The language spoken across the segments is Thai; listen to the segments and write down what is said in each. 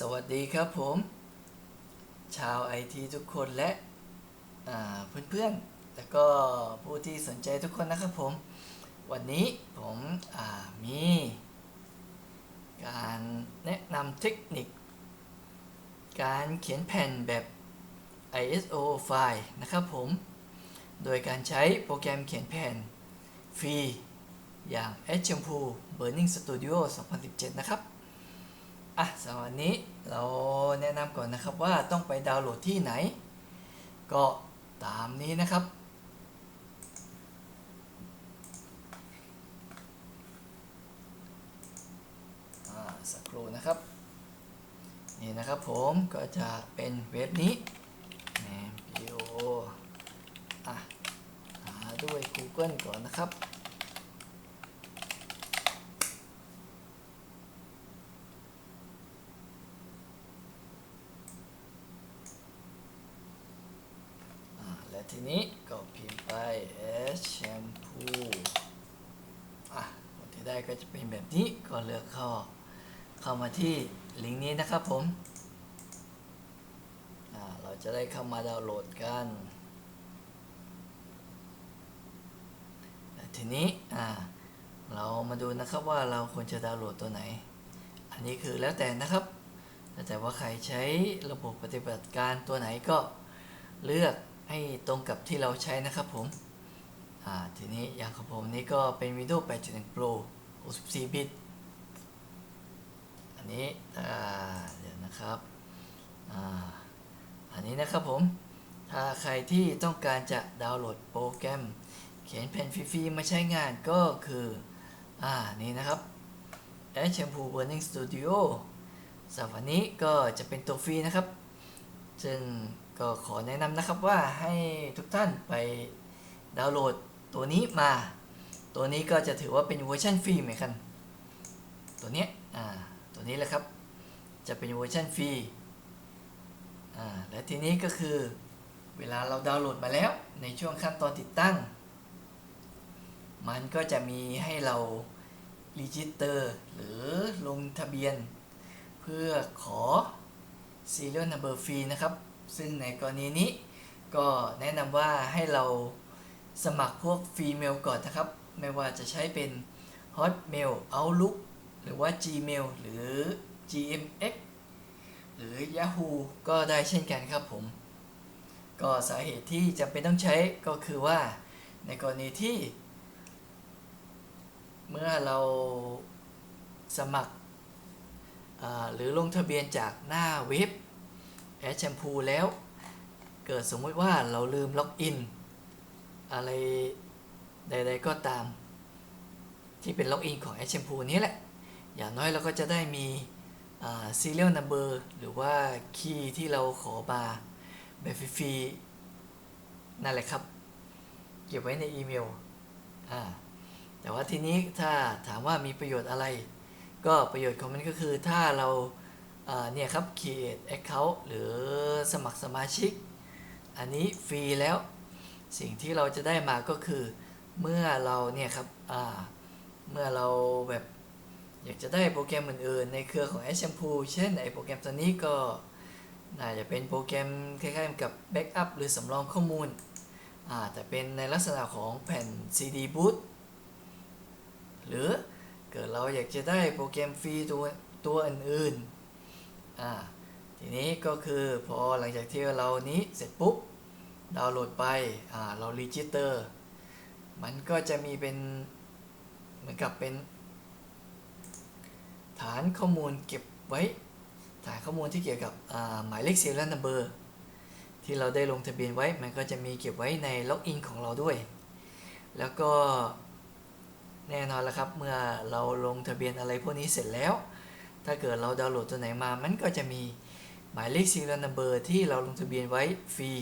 สวัสดีครับผม ชาวไอทีทุกคนและเพื่อนๆ แล้วก็ผู้ที่สนใจทุกคนนะครับผม วันนี้ผมมี การแนะนำเทคนิค การเขียนแผ่นแบบ ISO ไฟล์นะครับผม โดยการใช้โปรแกรมเขียนแผ่นฟรีอย่าง h c h a m p o o Burning Studio 2017 นะครับ อะสำหรับวันนี้เราแนะนำก่อนนะครับว่าต้องไปดาวน์โหลดที่ไหน ก็ตามนี้นะครับอ่าสักครู่นะครับ นี่นะครับผมก็จะเป็นเว็บนี้ MPO อะหาด้วย Google ก่อนนะครับ อ่าและ ทีนี้ก็พิมพ์ไป S shampoo อะผลที่ได้ก็จะเป็นแบบนี้ก็เลือกเข้า เข้ามาที่ลิงก์นี้นะครับผมอ่าเราจะได้เข้ามาดาวน์โหลดกันทีนี้อ่าเรามาดูนะครับว่าเราควรจะดาวน์โหลดตัวไหน อันนี้คือแล้วแต่นะครับแล้วแต่ว่าใครใช้ระบบปฏิบัติการตัวไหนก็เลือก ให้ตรงกับที่เราใช้นะครับผมอ่าทีนี้อย่างของผมนี่ก็เป็น Windows 8.1 Pro 64 บิต อันนี้เดี๋ยวนะครับอ่าอันนี้นะครับผม ถ้าใครที่ต้องการจะดาวน์โหลดโปรแกรม เขียนแผ่นฟรีๆมาใช้งานก็คืออ่านี่นะครับ a s h a m p o o Burning Studio สำหรับวันนี้ก็จะเป็นตัวฟรีนะครับ ซึ่ง ก็ขอแนะนำนะครับว่าให้ทุกท่านไปดาวน์โหลดตัวนี้มา ตัวนี้ก็จะถือว่าเป็นเวอร์ชันฟรีเหมือนกัน ตัวนี้อ่าตัวนี้แหละครับ จะเป็นเวอร์ชันฟรีอ่าและทีนี้ก็คือเวลาเราดาวน์โหลดมาแล้วในช่วงขั้นตอนติดตั้ง มันก็จะมีให้เรารีจิสเตอร์หรือลงทะเบียน เพื่อขอ serial number ฟรีนะครับ ซึ่งในกรณีนี้ก็แนะนำว่าให้เราสมัครพวกฟรีเมลก่อนนะครับ ไม่ว่าจะใช้เป็น Hotmail Outlook หรือว่า Gmail หรือ GMX หรือ Yahoo ก็ได้เช่นกันครับผม ก็สาเหตุที่จำเป็นต้องใช้ก็คือว่าในกรณีที่ เมื่อเราสมัครหรือลงทะเบียนจากหน้าเว็บ แอชแชมพูแล้ว เกิดสมมติว่าเราลืมล็อกอิน อะไรใดๆก็ตาม ที่เป็นล็อกอินของแอชแชมพูนี้แหละ อย่างน้อยเราก็จะได้มีอ่า serial number หรือว่าคีย์ที่เราขอมาแบบฟรีๆนั่นแหละครับ เก็บไว้ในอีเมลอ่าแต่ว่าทีนี้ถ้าถามว่ามีประโยชน์อะไร ก็ประโยชน์ของมันก็คือถ้าเรา เนี่ยครับ create account หรือสมัครสมาชิก อันนี้ฟรีแล้ว สิ่งที่เราจะได้มาก็คือ เมื่อเราเนี่ยครับเมื่อเราแบบอยากจะได้โปรแกรมอื่นๆ ในเครือของ a s h a m p o o เช่นไอโปรแกรมตัวนี้ก็น่าจะเป็นโปรแกรมคล้ายๆกับ Backup หรือสำรองข้อมูลแต่เป็นในลักษณะของแผ่น CD boot หรือเกิดเราอยากจะได้โปรแกรมฟรีตัวตัวอื่นๆ อ่าทีนี้ก็คือพอหลังจากที่เรานี้เสร็จปุ๊บดาวน์โหลดไปอ่าเรารีจิสเตอร์มันก็จะมีเป็นเหมือนกับเป็น ฐานข้อมูลเก็บไว้ ฐานข้อมูลที่เกี่ยวกับหมายเลข serial number ที่เราได้ลงทะเบียนไว้มันก็จะมีเก็บไว้ในล็อกอินของเราด้วย แล้วก็แน่นอนแล้วครับเมื่อเราลงทะเบียนอะไรพวกนี้เสร็จแล้ว ถ้าเกิดเราดาวน์โหลดตัวไหนมา มันก็จะมีหมายเลข serial number ที่เราลงทะเบียนไว้ฟรี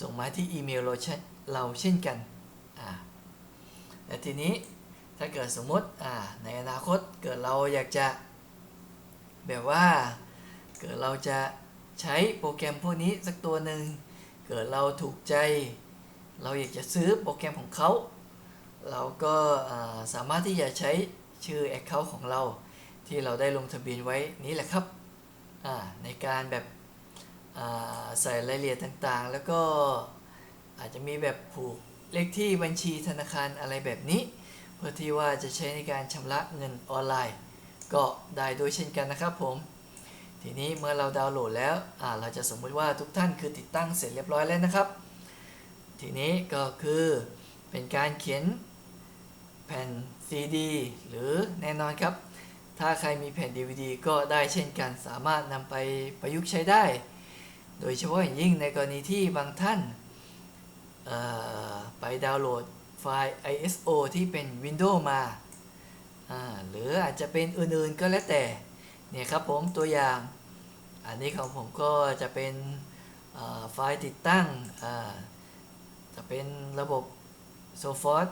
ส่งมาที่อีเมลเราเช่นเราเช่นกันอ่าและทีนี้ถ้าเกิดสมมติอ่าในอนาคตเกิดเราอยากจะแบบว่าเกิดเราจะใช้โปรแกรมพวกนี้สักตัวหนึ่งเกิดเราถูกใจ เราอยากจะซื้อโปรแกรมของเขา เราก็สามารถที่จะใช้ชื่อ Account ของเรา ที่เราได้ลงทะเบียนไว้นี้แหละครับในการแบบใส่รายละเอียดต่างๆ แล้วก็อาจจะมีแบบผูกเลขที่บัญชีธนาคารอะไรแบบนี้ เพื่อที่ว่าจะใช้ในการชำระเงินออนไลน์ ก็ได้ด้วยเช่นกันนะครับผมทีนี้เมื่อเราดาวน์โหลดแล้วเราจะสมมุติว่าทุกท่านคือติดตั้งเสร็จเรียบร้อยแล้วนะครับ ทีนี้ก็คือเป็นการเขียนแผ่น CD หรือแน่นอนครับ ถ้าใครมีแผ่น DVD ก็ได้เช่นกันสามารถนำไปประยุกต์ใช้ได้ โดยเฉพาะอย่างยิ่งในกรณีที่บางท่านไปดาวน์โหลดไฟล์ ISO ที่เป็น Windows มา หรืออาจจะเป็นอื่นๆก็แล้วแต่ เนี่ยครับผมตัวอย่าง อันนี้ของผมก็จะเป็นไฟล์ติดตั้ง จะเป็นระบบ s o f o r t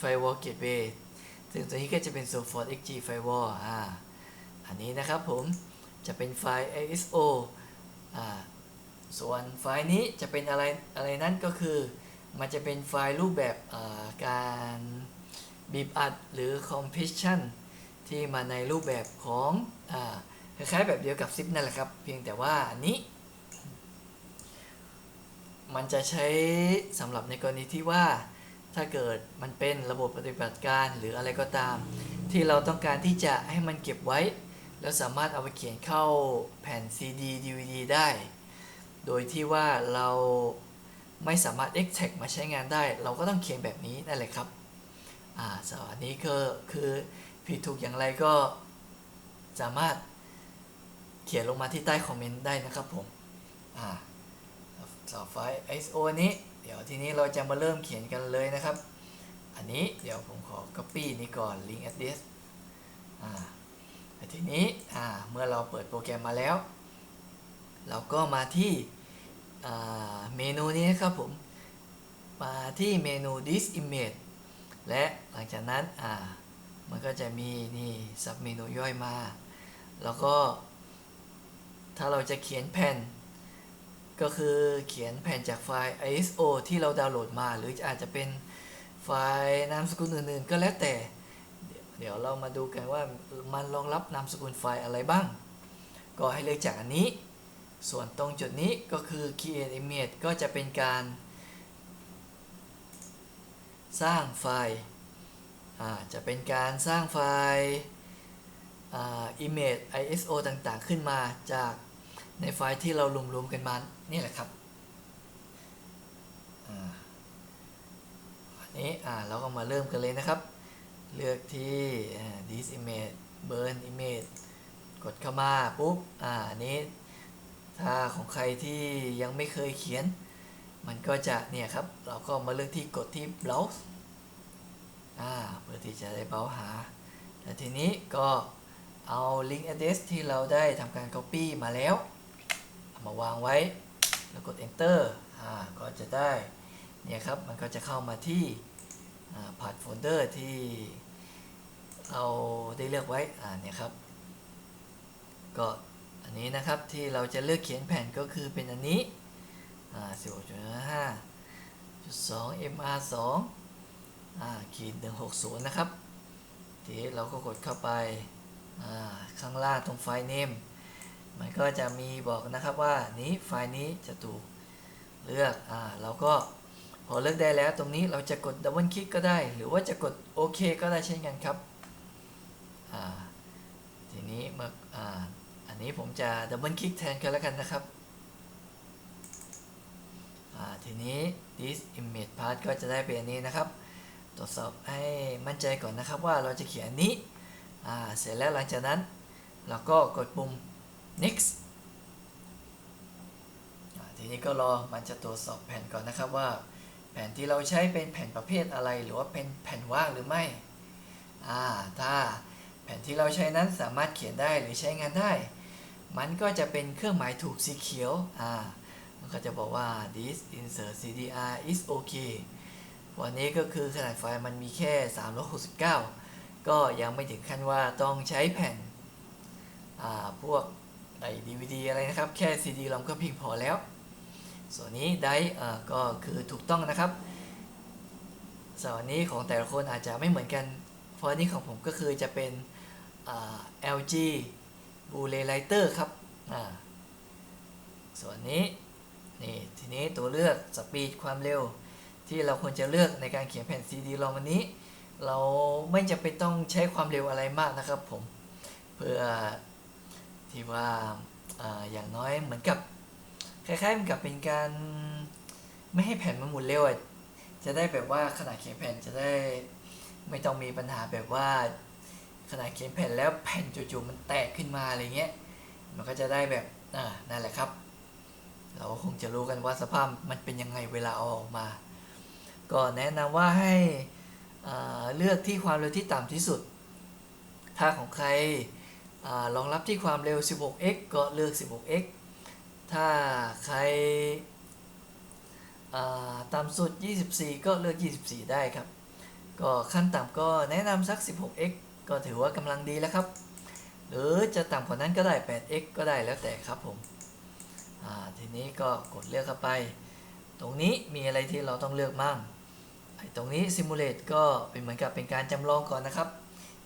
Firewall Gateway ซึ่งตัวนี้ก็จะเป็น s o f o r t XG Firewall อ่าอันนี้นะครับผมจะเป็นไฟล์ ISO อ่าส่วนไฟล์นี้จะเป็นอะไรอะไรนั้นก็คือ มันจะเป็นไฟล์รูปแบบาการบีบอัดหรือ compression ที่มาในรูปแบบของอคล้ายๆแบบเดียวกับ zip นั่นแหละครับ เพียงแต่ว่าอันนี้ มันจะใช้สำหรับในกรณีที่ว่า ถ้าเกิดมันเป็นระบบปฏิบัติการหรืออะไรก็ตาม ที่เราต้องการที่จะให้มันเก็บไว้ แล้วสามารถเอาไปเขียนเข้าแผ่น CD DVD ได้ โดยที่ว่าเราไม่สามารถ extract มาใช้งานได้ เราก็ต้องเขียนแบบนี้นั่นแหละครับอ่าสอันนี้ก็คือผิดถูกอย่างไรก็สามารถเขียนลงมาที่ใต้คอมเมนต์ได้นะครับผมอ่าต่อไฟล์ ISO นี้ ดี๋ยวทีนี้เราจะมาเริ่มเขียนกันเลยนะครับ อันนี้เดี๋ยวผมขอ copy นี้ก่อน link address อ่าทีนี้อ่าเมื่อเราเปิดโปรแกรมมาแล้ว เราก็มาที่อ่าเมนูนี้นะครับผม มาที่เมนู this image และหลังจากนั้นอ่ามันก็จะมีนี่ sub เมนูย่อยมา แล้วก็ถ้าเราจะเขียนแผ่น ก็คือเขียนแผ่นจากไฟล์ ISO ที่เราดาวน์โหลดมา หรืออาจจะเป็นไฟล์นามสกุลอื่นๆ ก็แล้วแต่ เดี๋ยวเรามาดูกันว่ามันรองรับนามสกุลไฟล์อะไรบ้าง ก็ให้เลือกจากอันนี้ ส่วนตรงจุดนี้ก็คือ create image ก็จะเป็นการ สร้างไฟล์จะเป็นการสร้างไฟล์ image ISO ต่างๆ ขึ้นมาจาก ในไฟล์ที่เรารวมๆกันมานี่แหละครับอันนี้เราก็มาเริ่มกันเลยนะครับ เลือกที่ this image burn image กดเข้ามาปุ๊บอ่าอันนี้ถ้าของใครที่ยังไม่เคยเขียน มันก็จะเนี่ยครับ เราก็มาเลือกที่กดที่ browse อ่าเพื่อที่จะได้เบราว์หาแล้วทีนี้ก็เอา link address ที่เราได้ทำการ copy มาแล้ว มาวางไว้ แล้วกด enter อ่าก็จะได้เนี่ยครับมันก็จะเข้ามาที่พาร์ทโฟลเดอร์ที่เราได้เลือกไว้อ่าเนี่ยครับก็อันนี้นะครับที่เราจะเลือกเขียนแผ่นก็คือเป็นอันนี้อ่า16.5จุด2 mr 2อ่าขีด160นะครับทีเราก็กดเข้าไปอ่าข้างล่างตรงไฟล์ name มั มันก็จะมีบอกนะครับว่านี้ไฟล์นี้จะถูกเลือกอ่าเราก็พอเลือกได้แล้วตรงนี้เราจะกดดับเบิลคลิกก็ได้ หรือว่าจะกดโอเคก็ได้เช่นกันครับอ่าทีนี้เมื่ออ่าอันนี้ผมจะดับเบิลคลิกแทนกันแล้วกันนะครับอ่าทีนี้ this image part ก็จะได้เป็นอันนี้นะครับ ตรวจสอบให้มั่นใจก่อนนะครับว่าเราจะเขียนนนี้อ่าเสร็จแล้วหลังจากนั้น เราก็กดปุ่ม next ทีนี้ก็รอมันจะตรวจสอบแผ่นก่อนนะครับว่า แผ่นที่เราใช้เป็นแผ่นประเภทอะไร หรือว่าเป็นแผ่นว่างหรือไม่อ่าถ้าแผ่นที่เราใช้นั้นสามารถเขียนได้หรือใช้งานได้ มันก็จะเป็นเครื่องหมายถูกสีเขียวอ่ามันก็จะบอกว่า this insert CDR is okay วันนี้ก็คือขนาดไฟล์มันมีแค่ 369 ก็ยังไม่ถึงขั้นว่าต้องใช้แผ่นพวก ไอ DVD อะไรนะครับ แค่ CD ลอมก็เพียงพอแล้ว ส่วนนี้ได้ก็คือถูกต้องนะครับส่วนนี้ของแต่ละคนอาจจะไม่เหมือนกัน เพราะอันนี้ของผมก็คือจะเป็นอ่า LG บูเลไลเตอร์ครับส่วนนี้นี่ทีนี้ตัวเลือกสปีดความเร็ว ที่เราควรจะเลือกในการเขียนแผ่นซีดีลองวันนี้ เราไม่จำเป็นต้องใช้ความเร็วอะไรมากนะครับผมเพื่อ ที่ว่าออย่างน้อยเหมือนกับคล้ายๆเหมือนกับเป็นการไม่ให้แผ่นมันหมุนเร็วจะได้แบบว่าขนาดเขียนแผ่นจะได้ไม่ต้องมีปัญหาแบบว่าขนาดเขียนแผ่นแล้วแผ่นจู่ๆมันแตกขึ้นมาอะไรเงี้ยมันก็จะได้แบบอ่านั่นแหละครับ เราคงจะรู้กันว่าสภาพมันเป็นยังไงเวลาเอาออกมา ก็แนะนำว่าให้เลือกที่ความเร็วที่ต่ำที่สุด ถ้าของใคร รองรับที่ความเร็ว 16x ก็เลือก 16x ถ้าใครต่ำสุด 24 ก็เลือก 24 ได้ครับ ก็ขั้นต่ำก็แนะนำสัก 16x ก็ถือว่ากำลังดีแล้วครับ หรือจะต่ำกว่านั้นก็ได้ 8x ก็ได้แล้วแต่ครับผมทีนี้ก็กดเลือกเข้าไป ตรงนี้มีอะไรที่เราต้องเลือกมั่งไอ้ตรงนี้ Simulate ก็เป็นเหมือนกับเป็นการจำลองก่อนนะครับ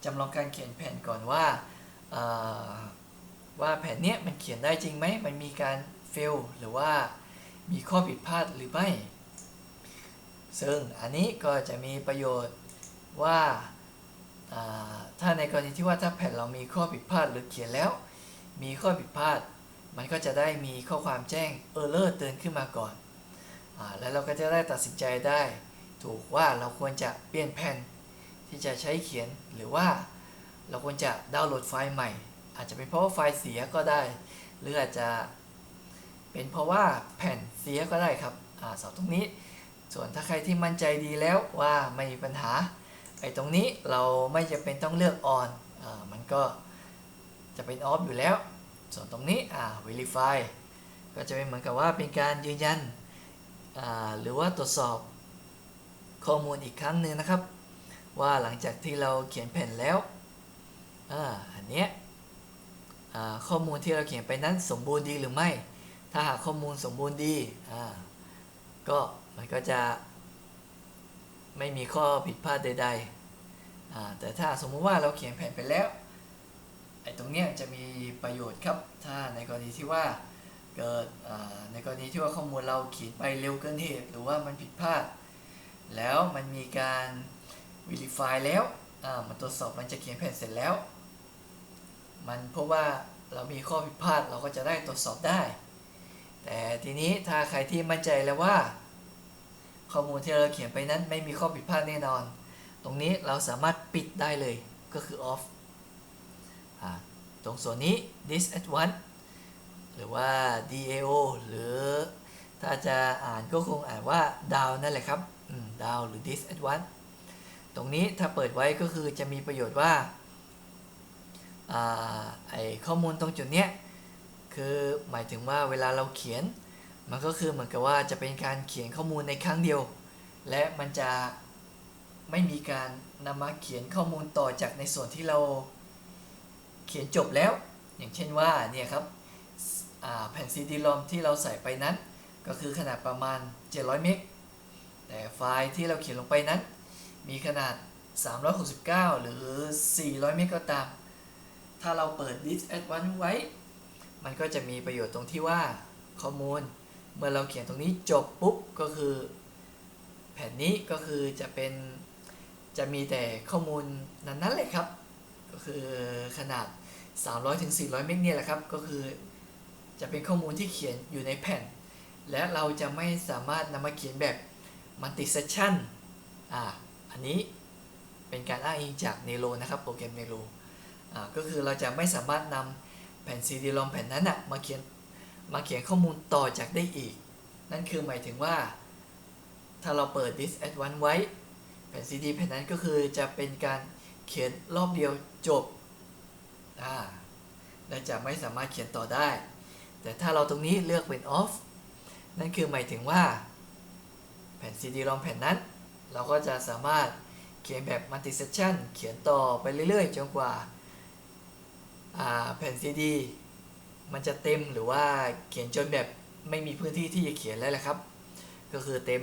จำลองการเขียนแผ่นก่อนว่า ว่าแผนเนี้ยมันเขียนได้จริงไหม มันมีการ fail หรือว่ามีข้อผิดพลาดหรือไม่ ซึ่งอันนี้ก็จะมีประโยชน์ว่าาถ้าในกรณีที่ว่าถ้าแผ่นเรามีข้อผิดพลาดหรือเขียนแล้ว มีข้อผิดพลาด มันก็จะได้มีข้อความแจ้ง error เตือนขึ้นมาก่อนอแล้วเราก็จะได้ตัดสินใจได้ ถูกว่าเราควรจะเปลี่ยนแผ่นที่จะใช้เขียนหรือว่า เราควรจะดาวน์โหลดไฟล์ใหม่ อาจจะเป็นเพราะว่าไฟล์เสียก็ได้ หรืออาจจะเป็นเพราะว่าแผ่นเสียก็ได้ครับอ่าสอบตรงนี้ ส่วนถ้าใครที่มั่นใจดีแล้วว่าไม่มีปัญหาไอ้ตรงนี้เราไม่จะเป็นต้องเลือก on อ่ามันก็จะเป็น off อยู่แล้ว ส่วนตรงนี้อ่า verify ก็จะเป็นเหมือนกับว่าเป็นการยืนยันอ่าหรือว่าตรวจสอบข้อมูลอีกครั้งหนึ่งนะครับ ว่าหลังจากที่เราเขียนแผ่นแล้ว อ่าอันเนี้ยอ่าข้อมูลที่เราเขียนไปนั้นสมบูรณ์ดีหรือไม่ ถ้าหากข้อมูลสมบูรณ์ดีอ่าก็มันก็จะไม่มีข้อผิดพลาดใดๆอ่าแต่ถ้าสมมุติว่าเราเขียนแผ่นไปแล้วไอ้ตรงเนี้ยจะมีประโยชน์ครับ ถ้าในกรณีที่ว่าเกิดอ่าในกรณีที่ว่าข้อมูลเราเขียนไปเร็วเกินเหตุหรือว่ามันผิดพลาด แล้วมันมีการ verify แล้วอ่ามันตรวจสอบมันจะเขียนแผ่นเสร็จแล้ว มันเพราะว่าเรามีข้อผิดพลาดเราก็จะได้ตรวจสอบได้ แต่ทีนี้ถ้าใครที่มั่นใจแล้วว่า ข้อมูลที่เราเขียนไปนั้นไม่มีข้อผิดพลาดแน่นอน ตรงนี้เราสามารถปิดได้เลยก็คือ off อตรงส่วนนี้ this at one หรือว่า DAO หรือถ้าจะอ่านก็คงอ่านว่า down นั่นแหละครับ down หรือ this at one ตรงนี้ถ้าเปิดไว้ก็คือจะมีประโยชน์ว่า ไอข้อมูลตรงจุดเนี้ยคือหมายถึงว่าเวลาเราเขียน มันก็คือเหมือนกับว่าจะเป็นการเขียนข้อมูลในครั้งเดียว และมันจะไม่มีการนำมาเขียนข้อมูลต่อจากในส่วนที่เราเขียนจบแล้ว อย่างเช่นว่าเนี่ยครับแผ่นซีดีรอมที่เราใส่ไปนั้น ก็คือขนาดประมาณ 700 เมกแต่ไฟล์ที่เราเขียนลงไปนั้น มีขนาด 369 หรือ 400 เมกก็ตาม ถ้าเราเปิด This Advanced ไว้ มันก็จะมีประโยชน์ตรงที่ว่าข้อมูล เมื่อเราเขียนตรงนี้จบปุ๊บก็คือ แผ่นนี้ก็คือจะเป็นจะมีแต่ข้อมูลนั้นนั้นๆเลยครับ ก็คือขนาด300ถึง400 เมกเนี่ยแหละครับ ก็คือจะเป็นข้อมูลที่เขียนอยู่ในแผ่น และเราจะไม่สามารถนำมาเขียนแบบ multi session อ่าอันนี้เป็นการอ้างอิงจาก Nero นะครับ โปรแกรม Nero อ่า ก็คือเราจะไม่สามารถนำแผ่น CD-ROM แผ่นนั้นนะมาเขียนมาเขียนข้อมูลต่อจากได้อีก นั่นคือหมายถึงว่า ถ้าเราเปิด This Advanced ไว้ แผ่น CD แผ่นนั้นก็คือจะเป็นการเขียนรอบเดียวจบอ่าและจะไม่สามารถเขียนต่อได้ แต่ถ้าเราตรงนี้เลือกเป็น off นั่นคือหมายถึงว่า แผ่น CD-ROM แผ่นนั้น เราก็จะสามารถเขียนแบบ multi session เขียนต่อไปเรื่อยๆ จนกว่า แผ่น CD มันจะเต็มหรือว่าเขียนจนแบบไม่มีพื้นที่ที่จะเขียนแล้วแหละครับ ก็คือเต็ม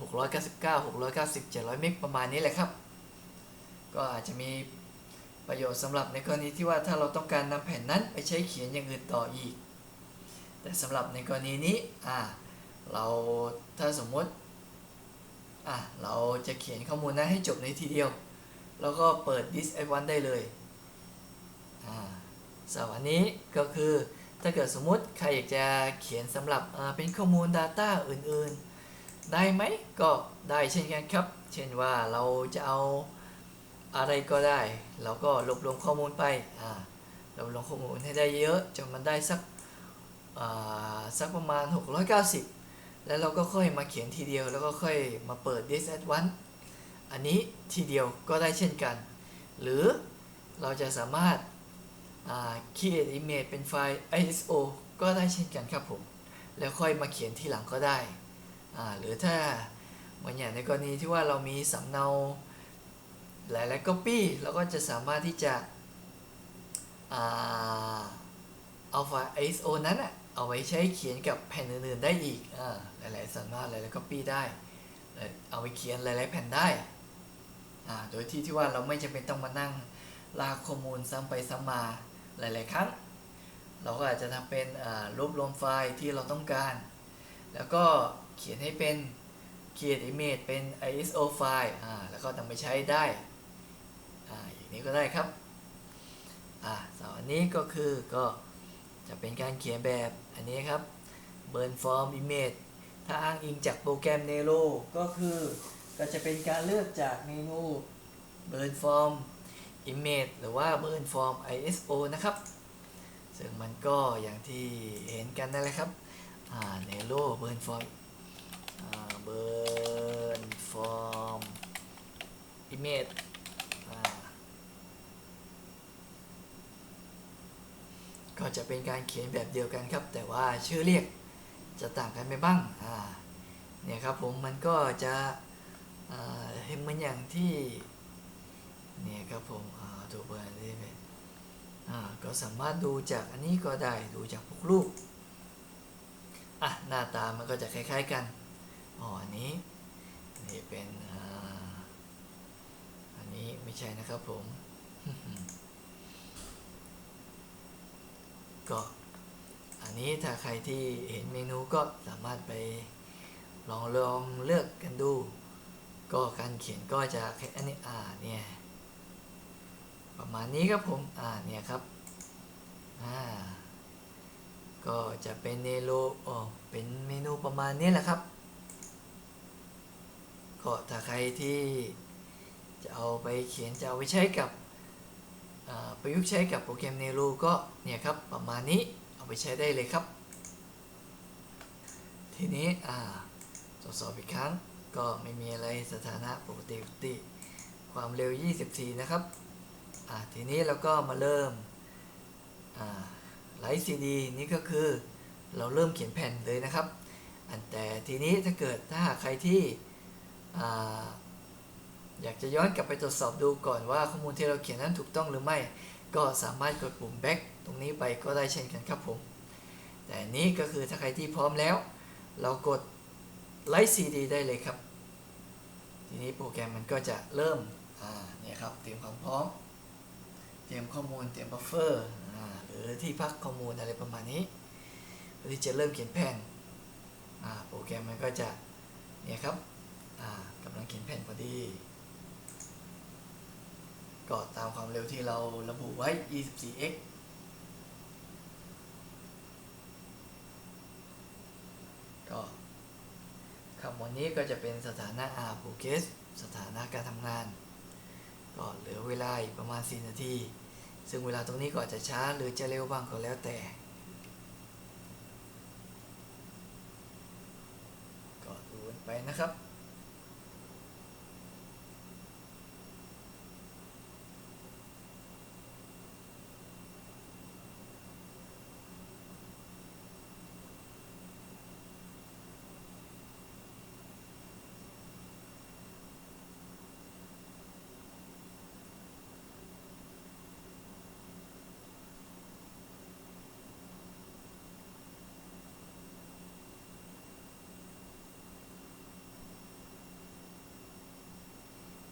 699 690 700 เมกประมาณนี้แหละครับ ก็อาจจะมีประโยชน์สำหรับในกรณีที่ว่าถ้าเราต้องการนำแผ่นนั้นไปใช้เขียนอย่างอื่นต่ออีก แต่สำหรับในกรณีนี้อ่าเราถ้าสมมติอะเราจะเขียนข้อมูลนั้นให้จบในทีเดียว แล้วก็เปิด this at one ได้เลย สำหรับอันนี้ก็คือถ้าเกิดสมมุติใครอยากจะเขียนสำหรับเป็นข้อมูล Data อื่นๆ ได้ไหมก็ได้เช่นกันครับ เช่นว่าเราจะเอาอะไรก็ได้ เราก็รวบรวมข้อมูลไปอ่ารวบรวมข้อมูลให้ได้เยอะจนมันได้สักอ่าสักประมาณ 690 แล้วเราก็ค่อยมาเขียนทีเดียว แล้วก็ค่อยมาเปิด this at one อันนี้ทีเดียวก็ได้เช่นกัน หรือเราจะสามารถ create image เป็นไฟล์ ISO ก็ได้เช่นกันครับผม แล้วค่อยมาเขียนทีหลังก็ได้ หรือถ้าเหมือนอย่างในกรณีที่ว่าเรามีสำเนาหลายๆ copy เราก็จะสามารถที่จะเอาไฟล์ ISO นั้นอะเอาไว้ใช้เขียนกับแผ่นอื่นๆได้อีกอ่าหลายๆสำเนาหลายๆ copy ได้ เอาไปเขียนหลายๆแผ่นได้ โดยที่ที่ว่าเราไม่จำเป็นต้องมานั่งลากข้อมูลซ้ำไปซ้ำมา หลาย ๆ ครั้ง เราก็อาจจะทำเป็นรวบรวมไฟล์ที่เราต้องการ แล้วก็เขียนให้เป็น create image เป็น ISO ไฟล์แล้วก็นำไปใช้ได้ออย่างนี้ก็ได้ครับอ่าสำหรับอันนี้ก็คือก็จะเป็นการเขียนแบบอันนี้ครับ burn form image ถ้าอ้างอิงจากโปรแกรม Nero ก็คือก็จะเป็นการเลือกจากเมนู burn form image หรือว่า burn form ISO นะครับ ซึ่งมันก็อย่างที่เห็นกันนั่นแหละครับอ่า Nero burn form burn form image ก็จะเป็นการเขียนแบบเดียวกันครับ แต่ว่าชื่อเรียกจะต่างกันไปบ้างเนี่ยครับผมมันก็จะเห็นเหมือนอย่างที่ นี่ยครับผมอ่าดูเบอร์นี้เป็นก็สามารถดูจากอันนี้ก็ได้ดูจากพวกรูปอะหน้าตามันก็จะคล้าย ๆกันอ๋ออันนี้นี่เป็นอ,อันนี้ไม่ใช่นะครับผมก็อันนี้ถ้าใครที่เห็นเมนูก็สามารถไปลองลองเลือกกันดู ก็การเขียนก็จะอันนี้อ่าเนี่ย ประมาณนี้ครับผมอ่าเนี่ยครับอ่าก็จะเป็นเนโลอ๋อเป็นเมนูประมาณนี้แหละครับ ก็ถ้าใครที่จะเอาไปเขียนจะเอาไปใช้กับประยุกต์ใช้กับโปรแกรมเนโ o ก็เนี่ยครับประมาณนี้เอาไปใช้ได้เลยครับ ทีนี้อ่าตรวจสอบอีกครั้งก็ไม่มีอะไรสถานะปกติความเร็ว 24 นะครับ ทีนี้เราก็มาเริ่มไลฟ์ซีดีนี่ก็คือเราเริ่มเขียนแผ่นเลยนะครับอันแต่ทีนี้ถ้าเกิดถ้าหากใครที่ออยากจะย้อนกลับไปตรวจสอบดูก่อนว่าข้อมูลที่เราเขียนนั้นถูกต้องหรือไม่ ก็สามารถกดปุ่ม back ตรงนี้ไปก็ได้เช่นกันครับผม แต่นี้ก็คือถ้าใครที่พร้อมแล้ว เรากดไลฟ์ซีดีได้เลยครับ ทีนี้โปรแกรมมันก็จะเริ่มเนี่ยครับเตรียมความพร้อม รียมข้อมูลเตรียมบัฟเฟอร์หรือที่พักข้อมูลอะไรประมาณนี้เพื่อที่จะเริ่มเขียนแผ่นโปรแกรมมันก็จะเนี่ยครับกำลังเขียนแผ่นพอดีก็ตามความเร็วที่เราระบุไว้ 24x ก็คำวันนี้ก็จะเป็นสถานะ R progress สถานะการทำงาน ก็เหลือเวลาอีกประมาณ 4 นาที ซึ่งเวลาตรงนี้ก็อาจจะช้าหรือจะเร็วบ้างก็แล้วแต่ ก็ดูกันไปนะครับ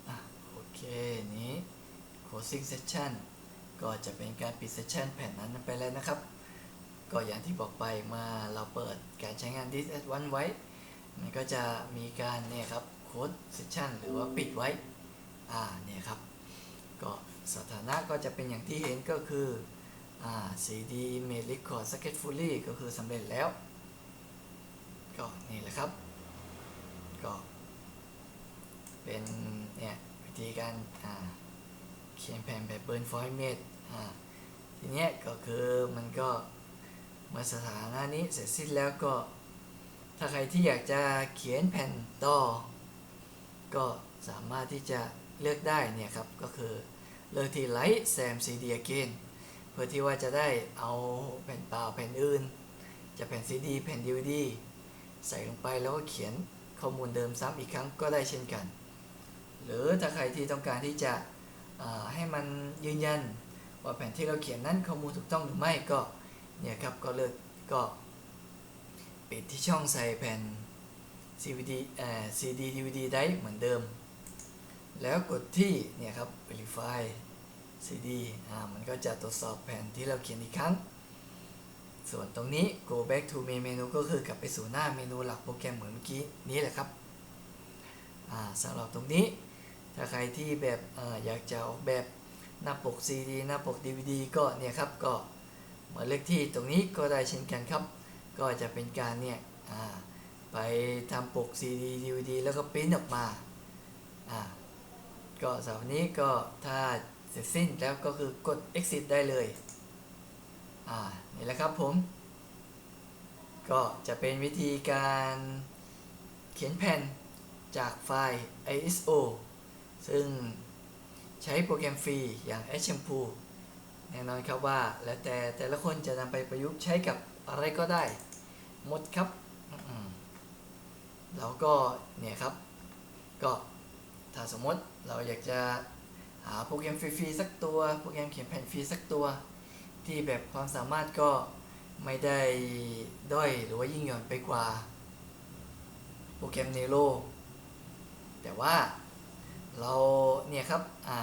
อะโอเค นี้ closing session ก็จะเป็นการปิดเซสชันแผ่นนั้นไปแล้วนะครับ ก็อย่างที่บอกไปมื่อเราเปิดการใช้งาน This at One ไว้ มันก็จะมีการเนี่ยครับโค้ดเซสชันหรือว่าปิดไว้ อ่าเนี่ยครับ ก็สถานะก็จะเป็นอย่างที่เห็นก็คือ อ่า CD Image Record Successfully ก็คือสำเร็จแล้ว ก็นี่แหละครับ ก็ เป็นเนี่ยวิธีการ อ่า เขียนแผ่นแบบ burn for image อ่าทีเนี้ยก็คือมันก็เมื่อสถานะนี้เสร็จสิ้นแล้วก็ ถ้าใครที่อยากจะเขียนแผ่นต่อ ก็สามารถที่จะเลือกได้เนี่ยครับ ก็คือเลือกที่ Light Sam CD Again เพื่อที่ว่าจะได้เอาแผ่นเปล่าแผ่นอื่น จะแผ่น CD แผ่น DVD ใส่ลงไปแล้วก็เขียนข้อมูลเดิมซ้ำอีกครั้งก็ได้เช่นกัน หรือถ้าใครที่ต้องการที่จะ ให้มันยืนยันว่าแผ่นที่เราเขียนนั้นข้อมูลถูกต้องหรือไม่ก็เนี่ยครับก็เลือกก็ปิดที่ช่องใส่แผ่น CVD เอ่อ CD DVD ได้เหมือนเดิม แล้วกดที่เนี่ยครับ verify CD อ่ามันก็จะตรวจสอบแผ่นที่เราเขียนอีกครั้ง ส่วนตรงนี้ go back to main menu ก็คือกลับไปสู่หน้าเมนูหลักโปรแกรมเหมือนเมื่อกี้นี้แหละครับ อ่าสำหรับตรงนี้ ถ้าใครที่แบบออยากจะออกแบบหน้าปก CD หน้าปก DVD ก็เนี่ยครับก็มาเลือกที่ตรงนี้ก็ได้เช่นกันครับ ก็จะเป็นการเนี่ยไปทำปก CD DVD แล้วก็ปริ้นออกมาก็สำหรับนี้ก็ถ้าเสร็จสิ้นแล้วก็คือกด exit ได้เลยอ่านี่แหละครับผม ก็จะเป็นวิธีการเขียนแผ่นจากไฟล์ ISO ซึ่งใช้โปรแกรมฟรีอย่าง Shampoo แน่นอนครับว่า แล้วแต่แต่ละคนจะนำไปประยุกต์ใช้กับอะไรก็ได้หมดครับแล้วก็เนี่ยครับ ก็ถ้าสมมติเราอยากจะหาโปรแกรมฟรีๆสักตัว โปรแกรมเขียนแผ่นฟรีสักตัว ที่แบบความสามารถก็ไม่ได้ด้อยหรือว่ายิ่งหย่อนไปกว่า โปรแกรม Nero แต่ว่า เราเนี่ยครับอ่า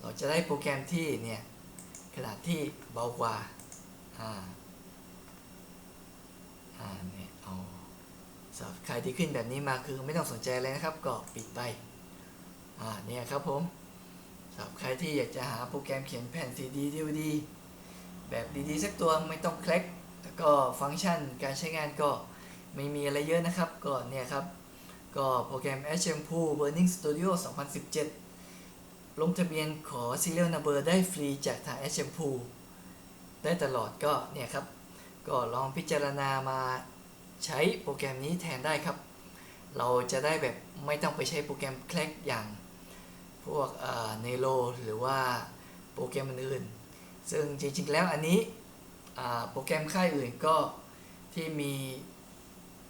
เราจะได้โปรแกรมที่เนี่ยขนาดที่เบากว่าอ่าอ่าเนี่ยเอาสำหรับใครที่ขึ้นแบบนี้มาคือไม่ต้องสนใจเลยนะครับก็ปิดไปอ่าเนี่ยครับผมสำหรับใครที่อยากจะหาโปรแกรมเขียนแผ่น CD DVD แบบดีๆสักตัวไม่ต้องคล็กแล้วก็ฟังก์ชันการใช้งานก็ไม่มีอะไรเยอะนะครับก็เนี่ยครับ ก็โปรแกรม a s h a m p o o Burning Studio 2017 ลงทะเบียนขอ Serial Number ได้ฟรีจากทาง a s h a m p o o ได้ตลอดก็เนี่ยครับ ก็ลองพิจารณามาใช้โปรแกรมนี้แทนได้ครับ เราจะได้แบบไม่ต้องไปใช้โปรแกรมแคลกอย่าง พวกเนโ o หรือว่าโปรแกรมอื่นๆ ซึ่งจริงๆแล้วอันนี้โปรแกรมค่ายอื่นก็ที่มี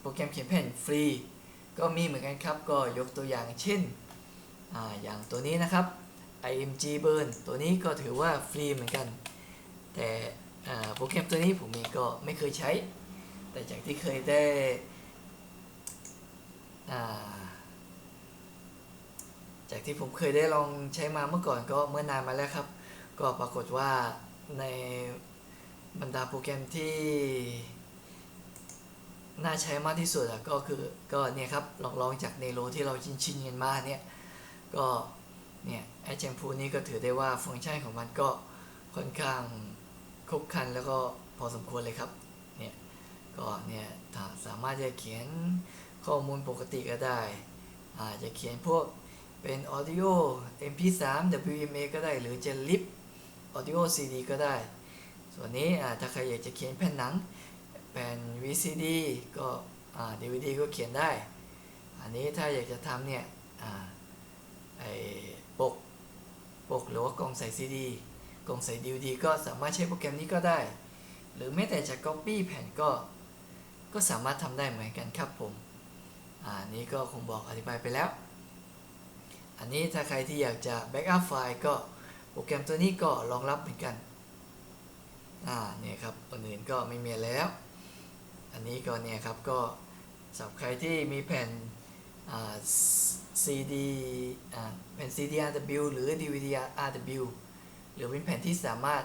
โปรแกรมเขียนแผ่นฟรี ก็มีเหมือนกันครับ ก็ยกตัวอย่างเช่นออย่างตัวนี้นะครับ IMG Burn ตัวนี้ก็ถือว่าฟรีเหมือนกัน แต่โปรแกรมตัวนี้ผมเองก็ไม่เคยใช้ แต่จากที่เคยได้จากที่ผมเคยได้ลองใช้มาเมื่อก่อนก็เมื่อนานมาแล้วครับ ก็ปรากฏว่าในบรรดาโปรแกรมที่ น่าใช้มากที่สุดอะก็คือก็เนี่ยครับลองลองจากเนโรที่เราชินชินๆกันมาเนี่ยก็เนี่ยไอแชมพูนี้ก็ถือได้ว่าฟังก์ชันของมันก็ค่อนข้างครบคันแล้วก็พอสมควรเลยครับเนี่ยก็เนี่ยาสามารถจะเขียนข้อมูลปกติก็ได้อาจจะเขียนพวกเป็น audio mp3 wma ก็ได้หรือจะลิฟ audio cd ก็ได้ ส่วนนี้อ่าถ้าใครอยากจะเขียนแผ่นหนัง แผ่น VCD ก็ DVD ก็เขียนได้ อันนี้ถ้าอยากจะทำเนี่ยไอปก ปกหรือว่ากล่องใส่ CD กล่องใส่ DVD ก็สามารถใช้โปรแกรมนี้ก็ได้ หรือแม้แต่จะ Copy แผ่นก็ ก็สามารถทำได้เหมือนกันครับผม อ่านี้ก็คงบอกอธิบายไปแล้ว อันนี้ถ้าใครที่อยากจะ Backup ไฟล์ก็โปรแกรมตัวนี้ก็รองรับเหมือนกัน อ่าเนี่ยครับคนอื่นก็ไม่มีแล้ว อันนี้ก็เนี่ยครับก็สำหรับใครที่มีแผ่นอ่า CD อ่าแผ่น CD RW หรือ DVD RW หรือเป็นแผ่นที่สามารถ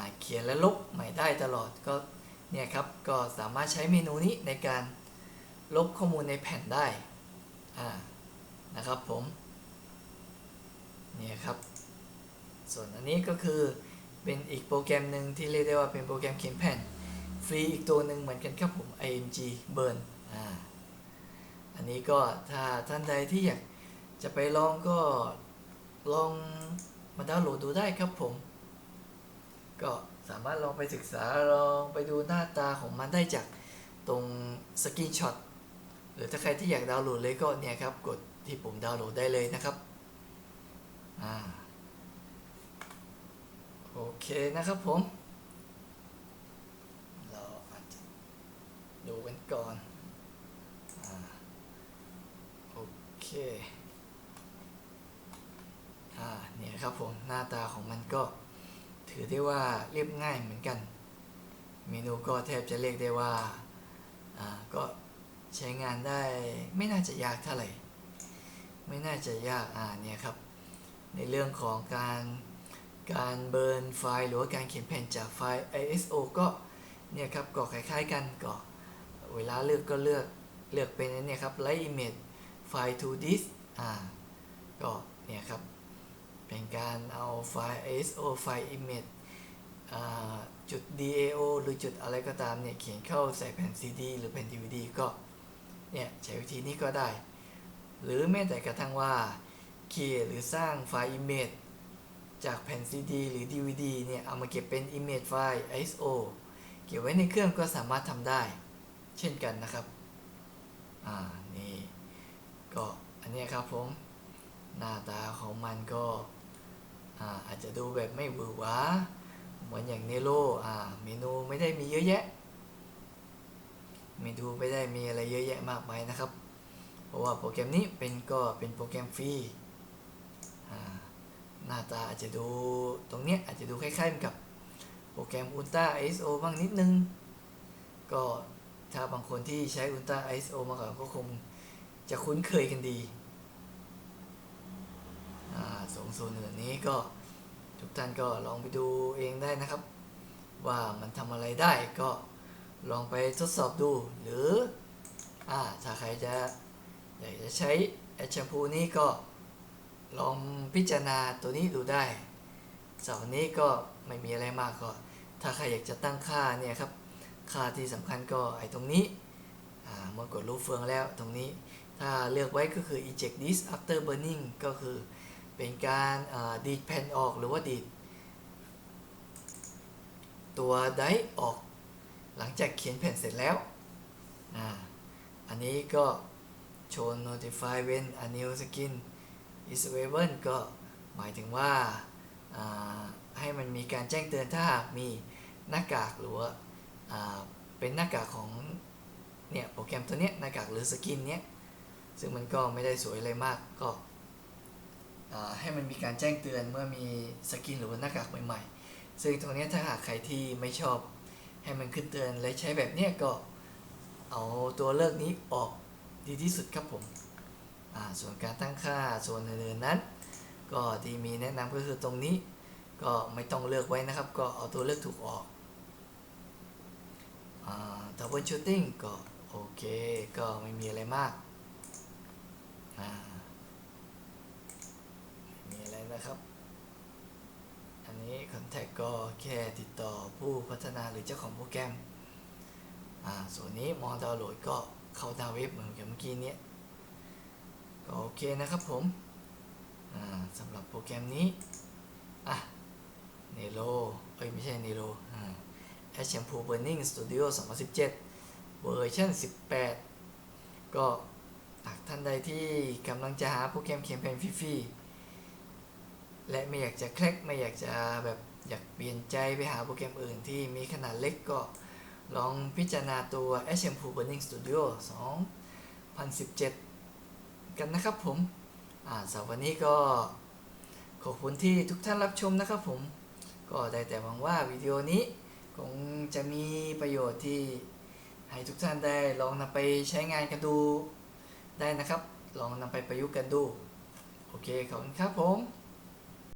าเขียนและลบใหม่ได้ตลอดก็เนี่ยครับก็สามารถใช้เมนูนี้ในการลบข้อมูลในแผ่นได้นะครับผมเนี่ยครับ ส่วนอันนี้ก็คือเป็นอีกโปรแกรมหนึ่งที่เรียกได้ว่าเป็นโปรแกรมเขียนแผ่น ฟรีอีกตัวหนึ่งเหมือนกันครับผม img burn อ่าอันนี้ก็ถ้าท่านใดที่อยากจะไปลองก็ลองมาดาวน์โหลดดูได้ครับผม ก็สามารถลองไปศึกษาลองไปดูหน้าตาของมันได้จากตรงสกรีนช็อตหรือถ้าใครที่อยากดาวน์โหลดเลยก็เนี่ยครับ กดที่ปุ่มดาวน์โหลดได้เลยนะครับอ่าโอเคนะครับผม เราอาจจะ ดูกันก่อนอโอเคอ่าเนี่ยครับผมหน้าตาของมันก็ถือได้ว่าเรียบง่ายเหมือนกัน เมนูก็แทบจะเรียกได้ว่าอ่าก็ใช้งานได้ไม่น่าจะยากเท่าไหร่ ไม่น่าจะยากอ่าเนี่ยครับ ในเรื่องของการการเบิร์นไฟล์หรือว่าการเขียนแผ่นจากไฟล์ ISO ก็เนี่ยครับก็คล้ายๆกันก็ เวลาเลือกก็เลือกเลือกเป็นเนี่ยครับ Light Image File to Disk อ่าก็เนี่ยครับ เป็นการเอาไฟล์ ISO ไฟล์ Image จุด DAO หรือจุดอะไรก็ตามเนี่ย เขียนเข้าใส่แผ่น CD หรือแผ่น DVD ก็เนี่ยใช้วิธีนี้ก็ได้ หรือแม้แต่กระทั่งว่าเขียนหรือสร้างไฟล์ Image จากแผ่น CD หรือ DVD เนี่ย เอามาเก็บเป็น Image File ISO เก็บไว้ในเครื่องก็สามารถทำได้ เช่นกันนะครับ อ่า นี่ ก็อันนี้ครับผม หน้าตาของมันก็ อ่า อาจจะดูแบบไม่หวือหวา เหมือนอย่างเนโรอ่า เมนูไม่ได้มีเยอะแยะ เมนูไม่ได้มีอะไรเยอะแยะมากมายนะครับ เพราะว่าโปรแกรมนี้เป็นก็เป็นโปรแกรมฟรี อ่า หน้าตาอาจจะดู ตรงเนี้ยอาจจะดูคล้ายๆกับโปรแกรม Ultra ISO บ้างนิดนึง ก็ ถ้าบางคนที่ใช้ Ultra ISO มาก่อนก็คงจะคุ้นเคยกันดีอ่าสองโซนเหนือนี้ก็ทุกท่านก็ลองไปดูเองได้นะครับ ว่ามันทำอะไรได้ก็ลองไปทดสอบดู หรืออ่าถ้าใครจะอยากจะใช้แอชแชมพูนี้ก็ลองพิจารณาตัวนี้ดูได้สำหรับนี้ก็ไม่มีอะไรมากก็ ถ้าใครอยากจะตั้งค่าเนี่ยครับ ค่าที่สำคัญก็ไอ้ตรงนี้เมื่อกดรูปเฟืองแล้วตรงนี้ถ้าเลือกไว้ก็คือ eject disk after burning ก็คือเป็นการดีดแผ่นออกหรือว่าดีดตัวไดออกหลังจากเขียนแผ่นเสร็จแล้วอ,อันนี้ก็โชว์ notify when a new skin is available ก็หมายถึงว่าาให้มันมีการแจ้งเตือนถ้าหากมีหน้ากากหรือว่า เป็นหน้ากากของเนี่ยโปรแกรมตัวเนี้ยหน้ากากหรือสกินเนี้ยซึ่งมันก็ไม่ได้สวยอะไรมากก็ให้มันมีการแจ้งเตือนเมื่อมีสกินหรือหน้ากากใหม่ๆ ซึ่งตรงเนี้ยถ้าหากใครที่ไม่ชอบให้มันขึ้นเตือนและใช้แบบเนี้ยก็เอาตัวเลือกนี้ออกดีที่สุดครับผมส่วนการตั้งค่าส่วนอื่นๆนั้น ก็ที่มีแนะนำก็คือตรงนี้ก็ไม่ต้องเลือกไว้นะครับ ก็เอาตัวเลือกถูกออก ดับเบิลชูตติ้งก็โอเค ก็ไม่มีอะไรมากไม่มีอะไรนะครับ อันนี้คอนแทคก็แค่ติดต่อผู้พัฒนาหรือเจ้าของโปรแกรมอ่าส่วนนี้มองดาวน์โหลดก็เข้าดาวเว็บเหมือนกับเมื่อกี้นี้ก็โอเคนะครับผมอ่าสำหรับโปรแกรมนี้ อะเนโ o เอ้ย ไม่ใช่เนโ o อ่า a s h a m p o o Burning Studio 2017 เวอร์ชัน18 ก็หากท่านใดที่กำลังจะหาโปรแกรมเขียนแผ่นฟรีๆและไม่อยากจะแคลกไม่อยากจะแบบอยากเปลี่ยนใจไปหาโปรแกรมอื่นที่มีขนาดเล็กก็ลองพิจารณาตัว s m p o o Burning Studio 2017 กันนะครับผมอ่าสำหรับวันนี้ก็ขอบคุณที่ทุกท่านรับชมนะครับผม ก็ได้แต่หวังว่าวิดีโอนี้ คงจะมีประโยชน์ที่ให้ทุกท่านได้ลองนำไปใช้งานกันดูได้นะครับ ลองนำไปประยุกต์กันดู โอเค ขอบคุณครับผม